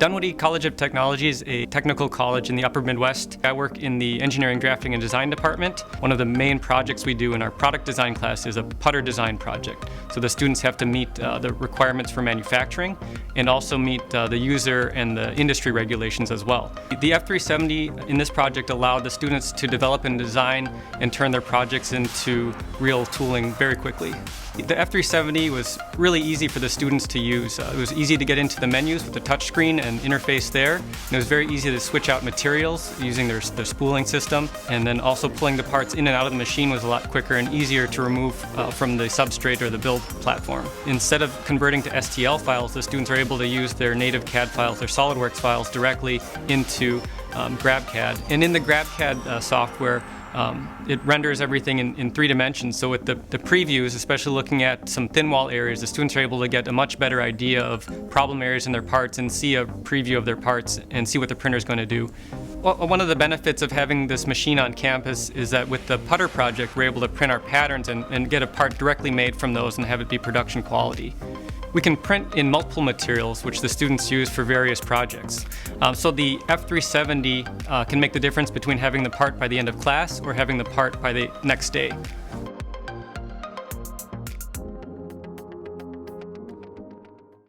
Dunwoody College of Technology is a technical college in the upper Midwest. I work in the engineering, drafting, and design department. One of the main projects we do in our product design class is a putter design project. So the students have to meet uh, the requirements for manufacturing and also meet uh, the user and the industry regulations as well. The F370 in this project allowed the students to develop and design and turn their projects into real tooling very quickly. The F370 was really easy for the students to use. Uh, it was easy to get into the menus with the touchscreen and interface there. And it was very easy to switch out materials using their, their spooling system. And then also pulling the parts in and out of the machine was a lot quicker and easier to remove uh, from the substrate or the build platform. Instead of converting to STL files, the students are able to use their native CAD files, their SolidWorks files directly into um, GrabCAD. And in the GrabCAD uh, software, um, it renders everything in, in, three dimensions. So with the, the previews, especially looking at some thin wall areas, the students are able to get a much better idea of problem areas in their parts and see a preview of their parts and see what the printer is going to do. Well, one of the benefits of having this machine on campus is that with the putter project, we're able to print our patterns and, and get a part directly made from those and have it be production quality. We can print in multiple materials, which the students use for various projects. Um, so the F370 uh, can make the difference between having the part by the end of class or having the part by the next day.